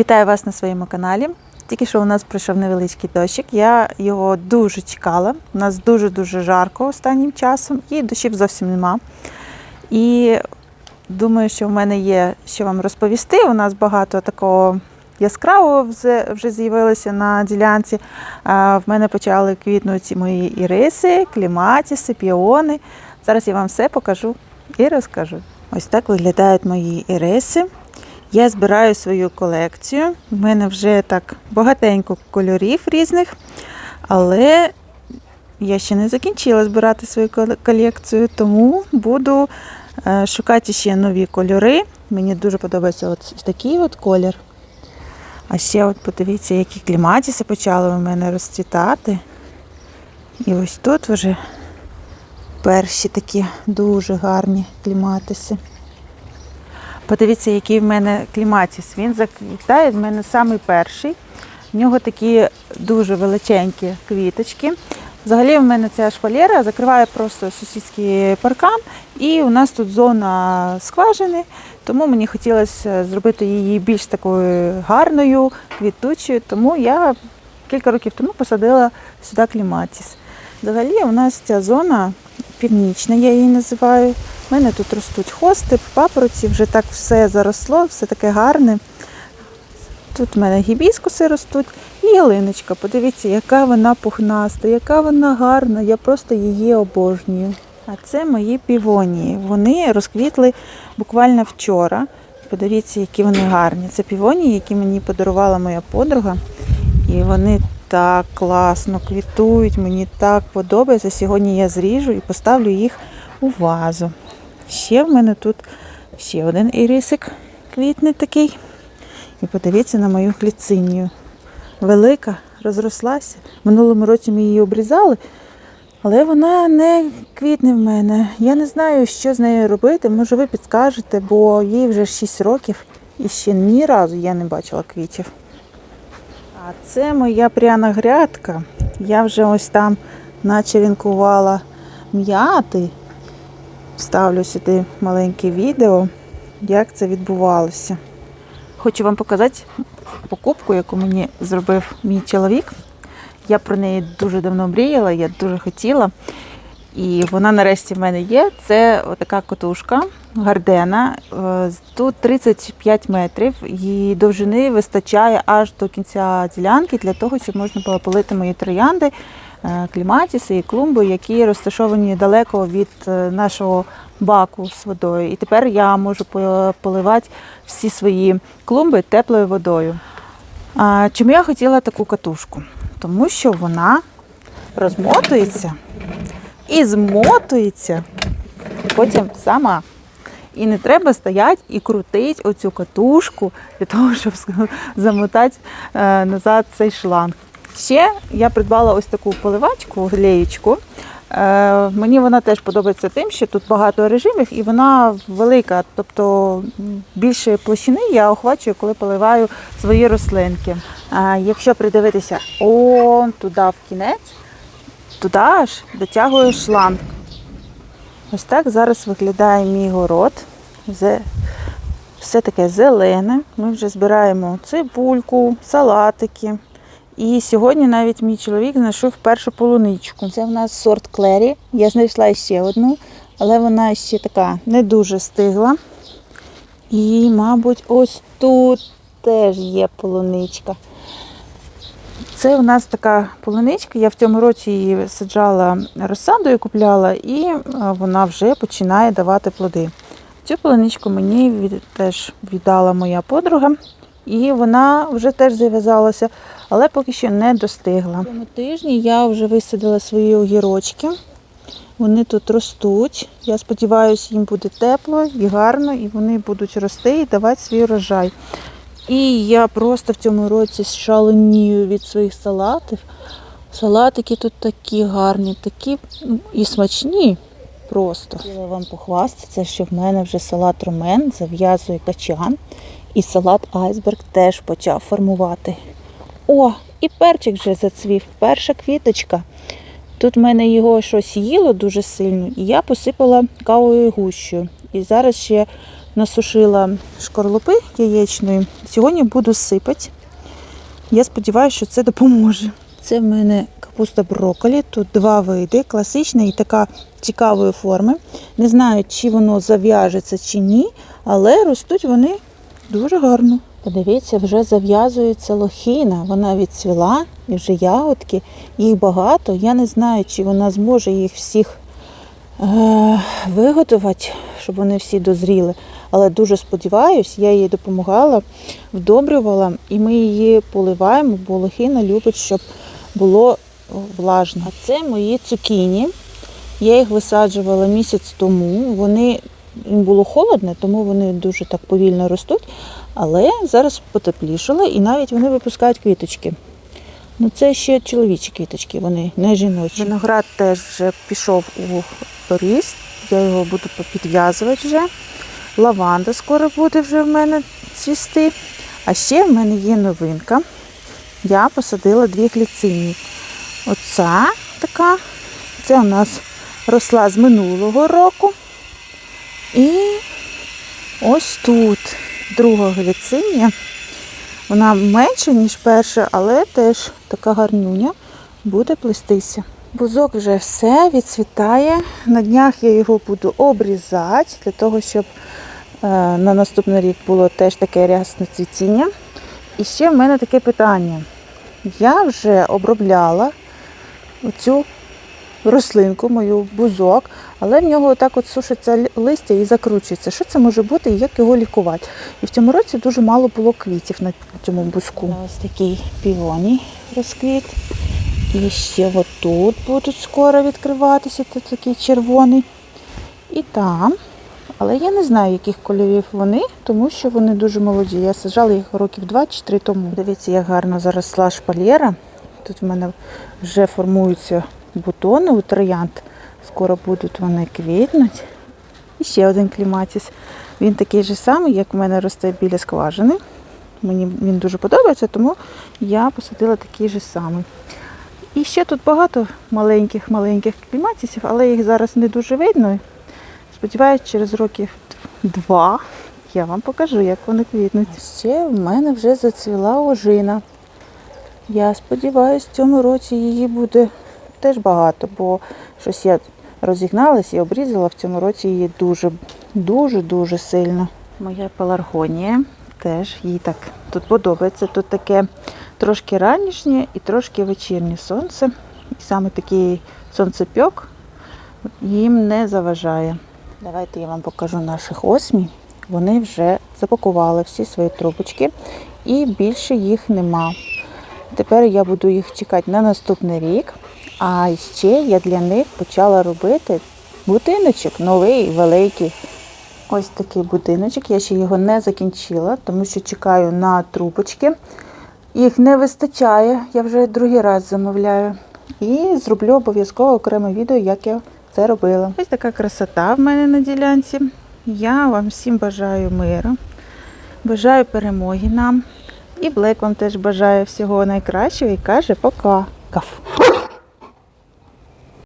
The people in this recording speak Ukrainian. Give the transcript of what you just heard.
Вітаю вас на своєму каналі. Тільки що у нас пройшов невеличкий дощик. Я його дуже чекала. У нас дуже-дуже жарко останнім часом і дощів зовсім нема. І думаю, що в мене є що вам розповісти. У нас багато такого яскравого вже- з'явилося на ділянці. В мене почали квітнути мої іриси, кліматіси, піони. Зараз я вам все покажу і розкажу. Ось так виглядають мої іриси. Я збираю свою колекцію. У мене вже так багатенько кольорів різних, але я ще не закінчила збирати свою колекцію, тому буду е, шукати ще нові кольори. Мені дуже подобається от такий от колір. А ще от подивіться, які кліматіси почали у мене розцвітати. І ось тут вже перші такі дуже гарні кліматиси. Подивіться, який в мене кліматіс. Він заквітає в мене самий перший. В нього такі дуже величенькі квіточки. Взагалі в мене ця шпалера закриває просто сусідський паркан, і у нас тут зона скважини, тому мені хотілося зробити її більш такою гарною, квітучою. Тому я кілька років тому посадила сюди кліматіс. Взагалі у нас ця зона північна, я її називаю. У мене тут ростуть хости, папороті, вже так все заросло, все таке гарне. Тут в мене гібіскуси ростуть і ялиночка. Подивіться, яка вона пухнаста, яка вона гарна. Я просто її обожнюю. А це мої півонії. Вони розквітли буквально вчора. Подивіться, які вони гарні. Це півонії, які мені подарувала моя подруга. І вони так класно квітують, мені так подобається. Сьогодні я зріжу і поставлю їх у вазу. Ще в мене тут ще один ірисик квітне такий. І подивіться на мою гліцинію. Велика, розрослася. Минулому році ми її обрізали, але вона не квітне в мене. Я не знаю, що з нею робити. Може, ви підскажете, бо їй вже 6 років і ще ні разу я не бачила квітів. А це моя пряна грядка. Я вже ось там начерінкувала м'яти. Вставлю сюди маленьке відео, як це відбувалося. Хочу вам показати покупку, яку мені зробив мій чоловік. Я про неї дуже давно мріяла, я дуже хотіла. І вона нарешті в мене є. Це така котушка гардена. Е, Тут 35 метрів. Її довжини вистачає аж до кінця ділянки для того, щоб можна було полити мої троянди, кліматіси і клумби, які розташовані далеко від е, нашого баку з водою. І тепер я можу поливати всі свої клумби теплою водою. Чому я хотіла таку катушку? Тому що вона розмотується і змотується потім сама. І не треба стояти і крутити оцю катушку для того, щоб замотати е, назад цей шланг. Ще я придбала ось таку поливачку, глеєчку. Е, мені вона теж подобається тим, що тут багато режимів і вона велика, тобто більше площини я охвачую, коли поливаю свої рослинки. А якщо придивитися он туди в кінець, туди аж дотягує шланг. Ось так зараз виглядає мій город. Все таке зелене. Ми вже збираємо цибульку, салатики. І сьогодні навіть мій чоловік знайшов першу полуничку. Це в нас сорт Клері. Я знайшла ще одну, але вона ще така не дуже стигла. І, мабуть, ось тут теж є полуничка. Це у нас така полуничка. Я в цьому році її саджала розсадою, купляла, і е, вона вже починає давати плоди. Цю полуничку мені теж віддала моя подруга, і вона вже теж зав'язалася, але поки що не достигла. Цьому тижні я вже висадила свої огірочки. Вони тут ростуть. Я сподіваюся, їм буде тепло і гарно, і вони будуть рости і давати свій урожай. І я просто в цьому році шаленію від своїх салатів. Салатики тут такі гарні, такі ну, і смачні просто. Хотіла вам похвастатися, що в мене вже салат румен зав'язує качан, і салат айсберг теж почав формувати. О, і перчик вже зацвів, перша квіточка. Тут в мене його щось їло дуже сильно, і я посипала кавовою гущою. І зараз ще насушила шкорлупи яєчної. Сьогодні буду сипати. Я сподіваюся, що це допоможе. Це в мене капуста брокколі. Тут два види: класична і така цікавої форми. Не знаю, чи воно зав'яжеться чи ні, але ростуть вони дуже гарно. Подивіться, вже зав'язується лохина. Вона відцвіла і вже ягодки. Їх багато. Я не знаю, чи вона зможе їх всіх е- виготувати, щоб вони всі дозріли. Але дуже сподіваюсь, я їй допомагала, вдобрювала, і ми її поливаємо, бо лохина любить, щоб було влажно. А це мої цукіні. Я їх висаджувала місяць тому. Вони було холодно, тому вони дуже так повільно ростуть. Але зараз потеплішало і навіть вони випускають квіточки. Ну, це ще чоловічі квіточки, вони не жіночі. Виноград теж вже пішов у ріст, я його буду підв'язувати вже. Лаванда скоро буде вже в мене цвісти. А ще в мене є новинка. Я посадила дві гліцині. Оця така, це у нас росла з минулого року. І ось тут друга гліцинія. Вона менша, ніж перша, але теж така гарнюня буде плестися. Бузок вже все відцвітає. На днях я його буду обрізати, для того, щоб е, на наступний рік було теж таке рясне цвітіння. І ще в мене таке питання. Я вже обробляла оцю рослинку, мою бузок, але в нього отак от сушиться листя і закручується. Що це може бути і як його лікувати? І в цьому році дуже мало було квітів на цьому бузку. Ось такий піоній розквіт. І ще отут будуть скоро відкриватися, це такий червоний. І там. Але я не знаю, яких кольорів вони, тому що вони дуже молоді. Я саджала їх років 2 чи 3 тому. Дивіться, як гарно заросла шпалєра. Тут в мене вже формуються бутони у троянд. Скоро будуть вони квітнуть. І ще один кліматіс. Він такий же самий, як в мене росте біля скважини. Мені він дуже подобається, тому я посадила такий же самий. І ще тут багато маленьких-маленьких кліматісів, але їх зараз не дуже видно. Сподіваюсь, через років два я вам покажу, як вони квітнуть. Ще в мене вже зацвіла ожина. Я сподіваюся, в цьому році її буде теж багато, бо щось я розігналась і обрізала в цьому році її дуже, дуже, дуже сильно. Моя пеларгонія теж їй так тут подобається. Тут таке трошки ранішнє і трошки вечірнє сонце. І саме такий сонцепьок їм не заважає. Давайте я вам покажу наших осмій. Вони вже запакували всі свої трубочки і більше їх нема. Тепер я буду їх чекати на наступний рік. А ще я для них почала робити будиночок новий, великий. Ось такий будиночок. Я ще його не закінчила, тому що чекаю на трубочки. Їх не вистачає, я вже другий раз замовляю. І зроблю обов'язково окреме відео, як я це робила. Ось така красота в мене на ділянці. Я вам всім бажаю миру, бажаю перемоги нам. І Блек вам теж бажає всього найкращого і каже пока. Каф.